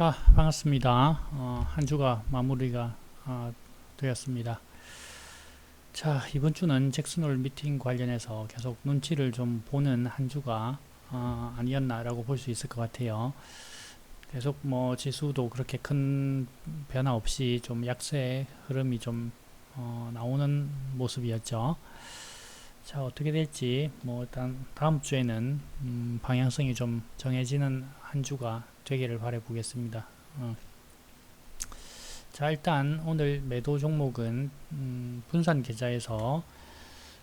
자 반갑습니다. 어, 한 주가 마무리가 어, 되었습니다. 자 이번 주는 잭슨홀 미팅 관련해서 계속 눈치를 좀 보는 한 주가 어, 아니었나 라고 볼 수 있을 것 같아요. 계속 뭐 지수도 그렇게 큰 변화 없이 좀 약세 흐름이 좀 어, 나오는 모습이었죠. 자 어떻게 될지 뭐 일단 다음 주에는 음, 방향성이 좀 정해지는 한 주가 되기를 바래 보겠습니다. 어. 자 일단 오늘 매도 종목은 음, 분산 계좌에서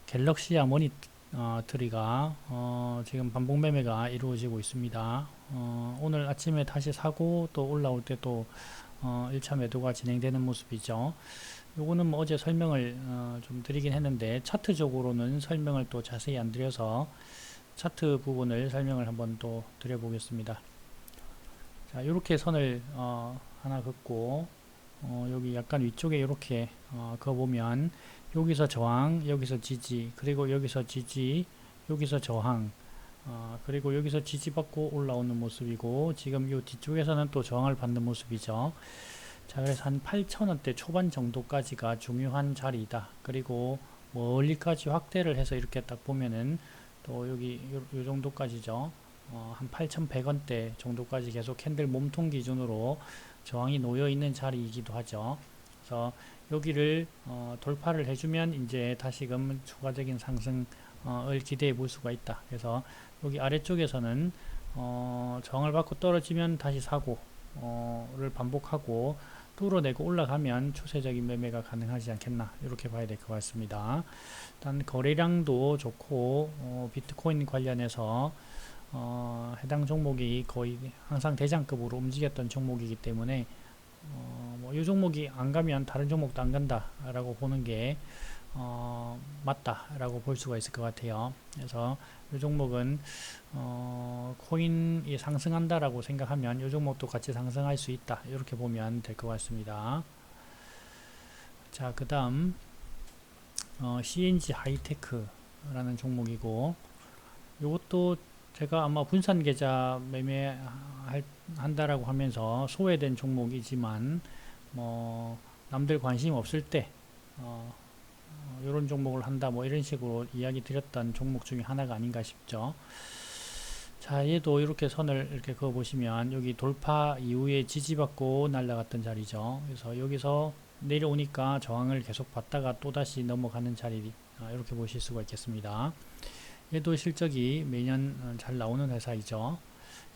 갤럭시아 모니터리가 어, 지금 반복 매매가 이루어지고 있습니다. 어, 오늘 아침에 다시 사고 또 올라올 때 또 어, 1차 매도가 진행되는 모습이죠. 요거는 뭐 어제 설명을 어, 좀 드리긴 했는데 차트적으로는 설명을 또 자세히 안 드려서 차트 부분을 설명을 한번 또 드려보겠습니다. 자, 이렇게 선을 어, 하나 긋고 어, 여기 약간 위쪽에 이렇게 어, 그어보면 여기서 저항, 여기서 지지, 그리고 여기서 지지, 여기서 저항, 어, 그리고 여기서 지지받고 올라오는 모습이고 지금 이 뒤쪽에서는 또 저항을 받는 모습이죠. 자 그래서 한 8천원대 초반 정도까지가 중요한 자리이다. 그리고 멀리까지 확대를 해서 이렇게 딱 보면은 또 여기 요, 요 정도까지죠. 어, 한 8,100원대 정도까지 계속 캔들 몸통 기준으로 저항이 놓여 있는 자리이기도 하죠. 그래서 여기를 어, 돌파를 해주면 이제 다시금 추가적인 상승을 기대해 볼 수가 있다. 그래서 여기 아래쪽에서는 어, 저항을 받고 떨어지면 다시 사고를 반복하고 뚫어내고 올라가면 추세적인 매매가 가능하지 않겠나 이렇게 봐야 될 것 같습니다. 일단 거래량도 좋고 어, 비트코인 관련해서 어, 해당 종목이 거의 항상 대장급으로 움직였던 종목이기 때문에 어, 뭐 이 종목이 안 가면 다른 종목도 안 간다라고 보는 게 어, 맞다라고 볼 수가 있을 것 같아요. 그래서 이 종목은 어, 코인이 상승한다라고 생각하면 이 종목도 같이 상승할 수 있다 이렇게 보면 될 것 같습니다. 자, 그 다음 어, CNG 하이테크라는 종목이고 이것도 제가 아마 분산 계좌 매매 한다라고 하면서 소외된 종목이지만 뭐 남들 관심 없을 때 어, 이런 어, 종목을 한다 뭐 이런 식으로 이야기 드렸던 종목 중에 하나가 아닌가 싶죠. 자 얘도 이렇게 선을 이렇게 그어 보시면 여기 돌파 이후에 지지받고 날라갔던 자리죠. 그래서 여기서 내려오니까 저항을 계속 받다가 또다시 넘어가는 자리 이렇게 보실 수가 있겠습니다. 얘도 실적이 매년 어, 잘 나오는 회사이죠.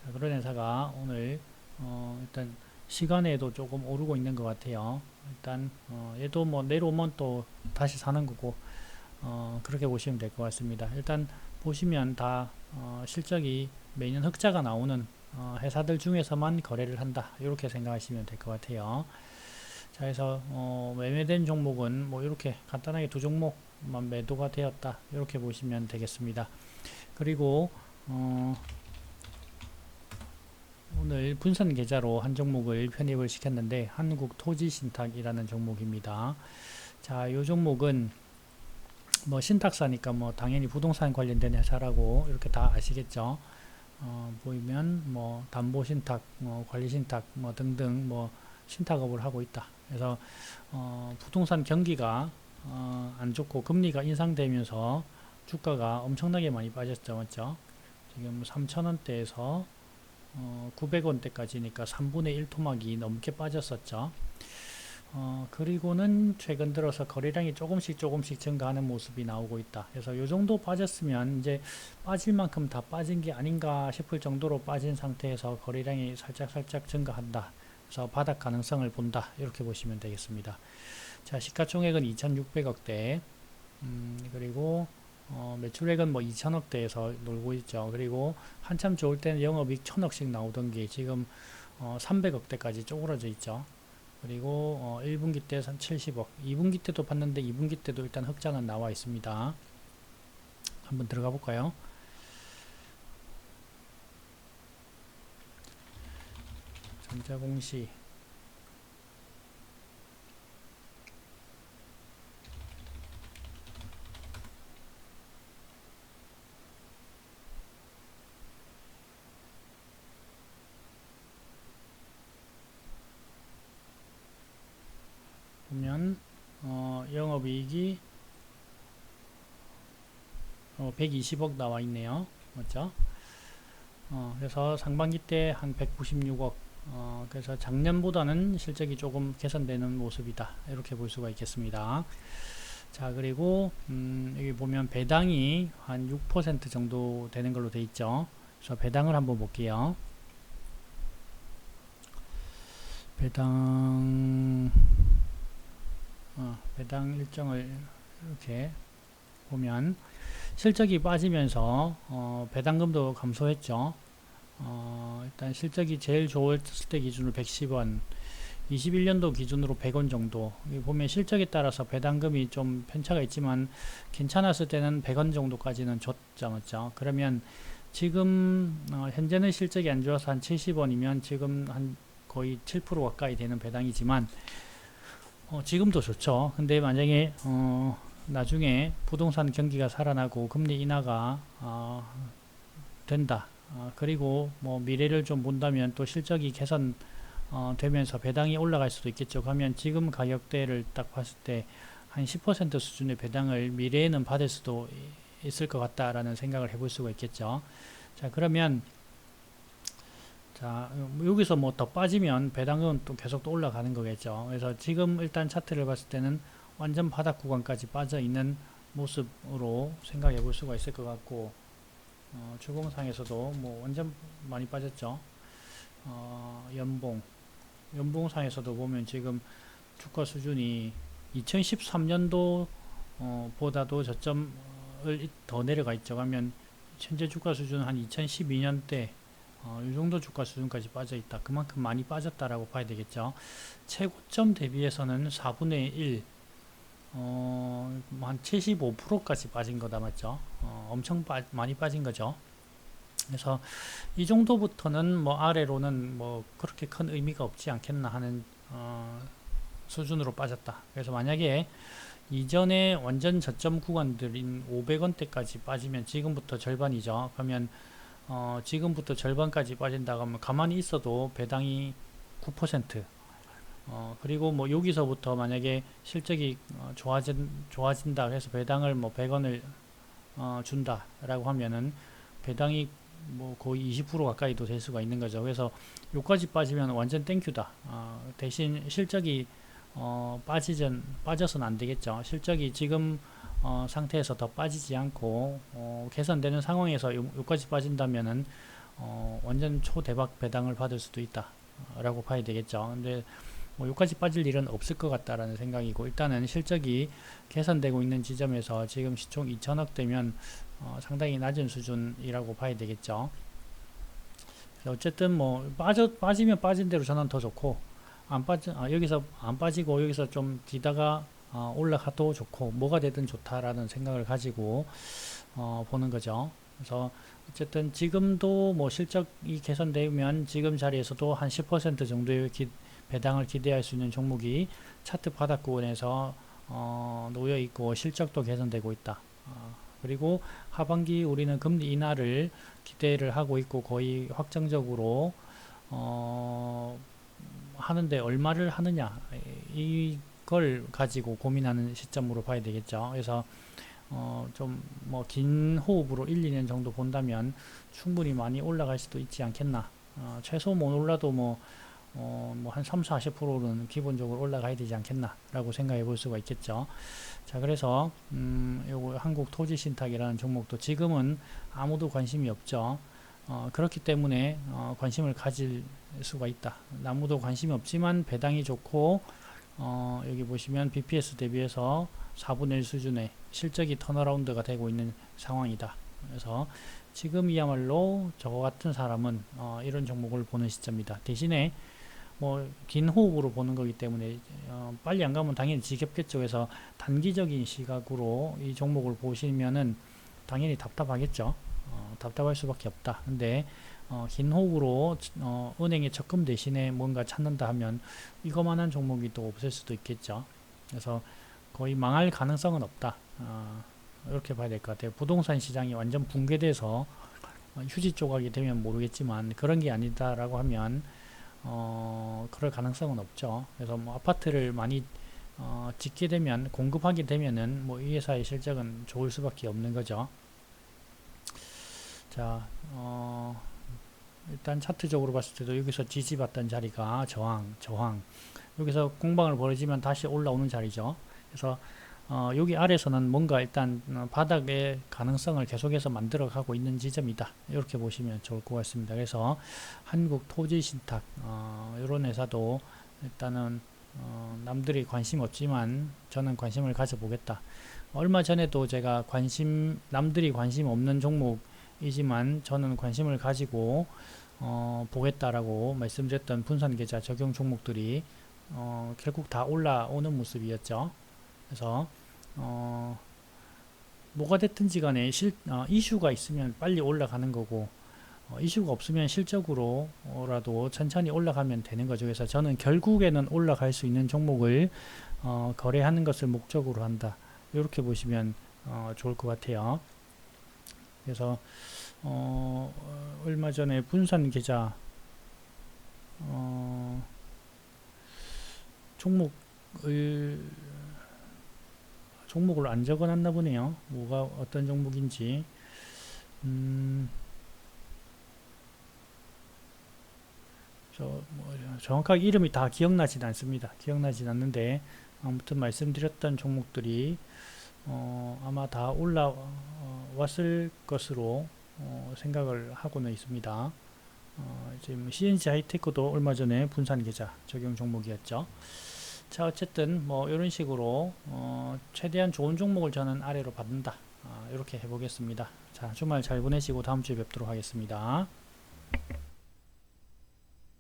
자, 그런 회사가 오늘 어, 일단 시간에도 조금 오르고 있는 것 같아요. 일단 어, 얘도 뭐 내려오면 또 다시 사는 거고 어, 그렇게 보시면 될 것 같습니다. 일단 보시면 다 어, 실적이 매년 흑자가 나오는 어, 회사들 중에서만 거래를 한다 이렇게 생각하시면 될 것 같아요. 자, 그래서 어, 매매된 종목은 뭐 이렇게 간단하게 두 종목만 매도가 되었다 이렇게 보시면 되겠습니다. 그리고 어, 오늘 분산 계좌로 한 종목을 편입을 시켰는데 한국토지신탁이라는 종목입니다. 자, 이 종목은 뭐 신탁사니까 뭐 당연히 부동산 관련된 회사라고 이렇게 다 아시겠죠. 어, 보이면 뭐 담보 신탁, 뭐 관리 신탁, 뭐 등등 뭐 신탁업을 하고 있다. 그래서 어, 부동산 경기가 어, 안 좋고 금리가 인상되면서 주가가 엄청나게 많이 빠졌죠. 맞죠? 지금 3천 원대에서 어, 900원대까지니까 3분의 1 토막이 넘게 빠졌었죠. 어, 그리고는 최근 들어서 거래량이 조금씩 조금씩 증가하는 모습이 나오고 있다. 그래서 이 정도 빠졌으면 이제 빠질 만큼 다 빠진 게 아닌가 싶을 정도로 빠진 상태에서 거래량이 살짝 살짝 증가한다. 그래서 바닥 가능성을 본다 이렇게 보시면 되겠습니다. 자 시가총액은 2,600억대 음, 그리고 어, 매출액은 뭐 2천억대에서 놀고 있죠. 그리고 한참 좋을 때는 영업이익 1천억씩 나오던 게 지금 어, 300억대까지 쪼그라져 있죠. 그리고 어, 1분기 때 70억, 2분기 때도 봤는데 2분기 때도 일단 흑자는 나와 있습니다. 한번 들어가 볼까요? 전자공시 보면 어, 영업이익이 어, 120억 나와 있네요. 맞죠? 어, 그래서 상반기 때 한 196억 어, 그래서 작년보다는 실적이 조금 개선되는 모습이다. 이렇게 볼 수가 있겠습니다. 자, 그리고 음, 여기 보면 배당이 한 6% 정도 되는 걸로 돼 있죠. 그래서 배당을 한번 볼게요. 배당 어, 배당 일정을 이렇게 보면 실적이 빠지면서 어, 배당금도 감소했죠. 어, 일단 실적이 제일 좋았을 때 기준으로 110원, 21년도 기준으로 100원 정도. 보면 실적에 따라서 배당금이 좀 편차가 있지만 괜찮았을 때는 100원 정도까지는 줬죠, 맞죠? 그러면 지금 어, 현재는 실적이 안 좋아서 한 70원이면 지금 한 거의 7% 가까이 되는 배당이지만 어, 지금도 좋죠. 근데 만약에 어, 나중에 부동산 경기가 살아나고 금리 인하가 어, 된다. 어, 그리고 뭐 미래를 좀 본다면 또 실적이 개선 어, 되면서 배당이 올라갈 수도 있겠죠. 그러면 지금 가격대를 딱 봤을 때 한 10% 수준의 배당을 미래에는 받을 수도 있을 것 같다라는 생각을 해볼 수가 있겠죠. 자 그러면 자 여기서 뭐 더 빠지면 배당은 또 계속 또 올라가는 거겠죠. 그래서 지금 일단 차트를 봤을 때는 완전 바닥 구간까지 빠져 있는 모습으로 생각해 볼 수가 있을 것 같고 어, 주봉상에서도 뭐 완전 많이 빠졌죠. 어, 연봉 연봉상에서도 보면 지금 주가 수준이 2013년도 어, 보다도 저점을 더 내려가 있죠. 그러면 현재 주가 수준은 한 2012년대 어, 이 정도 주가 수준까지 빠져 있다. 그만큼 많이 빠졌다라고 봐야 되겠죠. 최고점 대비해서는 4분의 1, 어, 한 75%까지 빠진 거다 맞죠? 어, 엄청 빠, 많이 빠진 거죠. 그래서 이 정도부터는 뭐 아래로는 뭐 그렇게 큰 의미가 없지 않겠나 하는 어, 수준으로 빠졌다. 그래서 만약에 이전에 완전 저점 구간들인 500원대까지 빠지면 지금부터 절반이죠. 그러면 어, 지금부터 절반까지 빠진다고 하면 가만히 있어도 배당이 9% 어, 그리고 뭐 여기서부터 만약에 실적이 어, 좋아진, 좋아진다 해서 배당을 뭐 100원을 어, 준다라고 하면은 배당이 뭐 거의 20% 가까이도 될 수가 있는 거죠. 그래서 요까지 빠지면 완전 땡큐다. 어, 대신 실적이 어, 빠지전 빠져서는 안 되겠죠. 실적이 지금 어, 상태에서 더 빠지지 않고 어, 개선되는 상황에서 요, 요까지 빠진다면은 어, 완전 초대박 배당을 받을 수도 있다라고 봐야 되겠죠. 근데 뭐 여기까지 빠질 일은 없을 것 같다라는 생각이고 일단은 실적이 개선되고 있는 지점에서 지금 시총 2천억 되면 어, 상당히 낮은 수준이라고 봐야 되겠죠. 어쨌든 뭐 빠져 빠지면 빠진 대로 저는 더 좋고 안 빠져 아, 여기서 안 빠지고 여기서 좀 뒤다가 어, 올라가도 좋고 뭐가 되든 좋다라는 생각을 가지고 어, 보는 거죠. 그래서 어쨌든 지금도 뭐 실적이 개선되면 지금 자리에서도 한 10% 정도의 기, 배당을 기대할 수 있는 종목이 차트 바닥권에서 어, 놓여 있고 실적도 개선되고 있다. 어, 그리고 하반기 우리는 금리 인하를 기대를 하고 있고 거의 확정적으로 어, 하는데 얼마를 하느냐 이걸 가지고 고민하는 시점으로 봐야 되겠죠. 그래서 어, 좀 뭐 긴 호흡으로 1, 2년 정도 본다면 충분히 많이 올라갈 수도 있지 않겠나. 어, 최소 못 올라도 뭐 어, 뭐 한 3, 40%는 기본적으로 올라가야 되지 않겠나라고 생각해 볼 수가 있겠죠. 자, 그래서 음, 요거 한국 토지 신탁이라는 종목도 지금은 아무도 관심이 없죠. 어, 그렇기 때문에 어, 관심을 가질 수가 있다. 아무도 관심이 없지만 배당이 좋고 어, 여기 보시면 BPS 대비해서 4분의 1 수준의 실적이 턴어라운드가 되고 있는 상황이다. 그래서 지금이야말로 저 같은 사람은 어, 이런 종목을 보는 시점이다. 대신에 뭐 긴 호흡으로 보는 거기 때문에 어, 빨리 안 가면 당연히 지겹겠죠. 그래서 단기적인 시각으로 이 종목을 보시면은 당연히 답답하겠죠. 어, 답답할 수밖에 없다. 근데 어, 긴 호흡으로 어, 은행에 적금 대신에 뭔가 찾는다 하면 이거만한 종목이 또 없을 수도 있겠죠. 그래서 거의 망할 가능성은 없다. 어, 이렇게 봐야 될 것 같아요. 부동산 시장이 완전 붕괴돼서 어, 휴지 조각이 되면 모르겠지만 그런 게 아니다라고 하면 어, 그럴 가능성은 없죠. 그래서 뭐 아파트를 많이 어, 짓게 되면 공급하게 되면은 뭐 이 회사의 실적은 좋을 수밖에 없는 거죠. 자, 어, 일단 차트적으로 봤을 때도 여기서 지지받던 자리가 저항, 저항. 여기서 공방을 벌어지면 다시 올라오는 자리죠. 그래서 어, 여기 아래서는 뭔가 일단 어, 바닥의 가능성을 계속해서 만들어 가고 있는 지점이다. 이렇게 보시면 좋을 것 같습니다. 그래서 한국 토지신탁 어, 이런 회사도 일단은 어, 남들이 관심 없지만 저는 관심을 가져보겠다. 얼마 전에도 제가 관심 남들이 관심 없는 종목 이지만 저는 관심을 가지고 어, 보겠다라고 말씀드렸던 분산 계좌 적용 종목들이 어, 결국 다 올라오는 모습이었죠. 그래서 어, 뭐가 됐든지 간에 실, 어, 이슈가 있으면 빨리 올라가는 거고 어, 이슈가 없으면 실적으로라도 천천히 올라가면 되는 거죠. 그래서 저는 결국에는 올라갈 수 있는 종목을 어, 거래하는 것을 목적으로 한다. 이렇게 보시면 어, 좋을 것 같아요. 그래서 어, 어, 얼마 전에 분산 계좌 어, 종목을 종목을 안 적어놨나 보네요. 뭐가 어떤 종목인지. 음, 저, 뭐, 정확하게 이름이 다 기억나진 않습니다. 기억나진 않는데, 아무튼 말씀드렸던 종목들이, 어, 아마 다 올라 왔을 것으로 어, 생각을 하고는 있습니다. 어, 지금 CNC 하이테크도 얼마 전에 분산 계좌 적용 종목이었죠. 자 어쨌든 뭐 이런 식으로 어, 최대한 좋은 종목을 저는 아래로 받는다 아, 이렇게 해보겠습니다 자 주말 잘 보내시고 다음 주에 뵙도록 하겠습니다